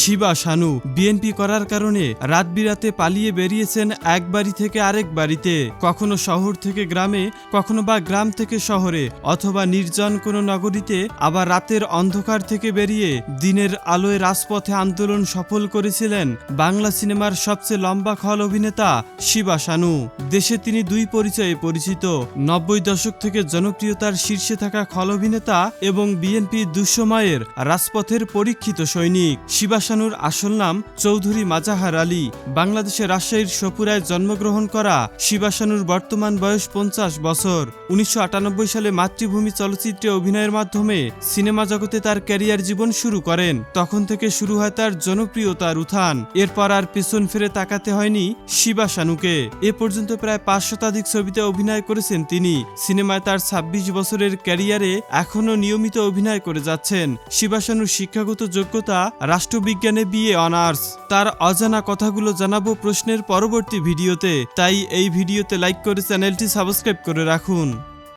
Shiba Sanu. BNP করার কারণে রাত বিরাতে পালিয়ে বেরিয়েছেন এক বাড়ি থেকে আরেক বাড়িতে। কখনো শহর থেকে গ্রামে, কখনো বা গ্রাম থেকে শহরে, অথবা নির্জন কোনো নগরীতে, আবার রাতের অন্ধকার থেকে বেরিয়ে দিনের আলোয় রাজপথে আন্দোলন সফল করেছিলেন বাংলা সিনেমার সবচেয়ে লম্বা খল অভিনেতা শিবা শানু। দেশে তিনি দুই পরিচয়ে পরিচিত। নব্বই দশক থেকে জনপ্রিয়তার শীর্ষে থাকা খল অভিনেতা এবং বিএনপি দুঃসময়ের রাজপথের পরীক্ষিত সৈনিক। শিবা শানুর আসল নাম চৌধুরী মাজাহার আলী। বাংলাদেশের রাজশাহীর সপুরায় জন্মগ্রহণ করা শিবা শানুর বর্তমান বয়স পঞ্চাশ বছর। উনিশশো আটানব্বই সালে মাতৃভূমি চলচ্চিত্রে অভিনয়ের মাধ্যমে সিনেমা জগতে তার ক্যারিয়ার জীবন শুরু করেন। তখন থেকে শুরু হয় তার জনপ্রিয়তার উত্থান। এরপর আর পেছন ফিরে তাকাতে হয়নি শিবা শানুকে এ পর্যন্ত প্রায় পাঁচ শতাধিক ছবিতে অভিনয় করেছেন তিনি। সিনেমায় তার ২৬ বছরের ক্যারিয়ারে এখনও নিয়মিত অভিনয় করে যাচ্ছেন। শিবা শানুর শিক্ষাগত যোগ্যতা রাষ্ট্রবিজ্ঞানে বিএ অনার্স। তার অজানা কথাগুলো জানাব প্রশ্নের পরবর্তী ভিডিওতে। তাই এই ভিডিওতে লাইক করে চ্যানেলটি সাবস্ক্রাইব করে রাখুন।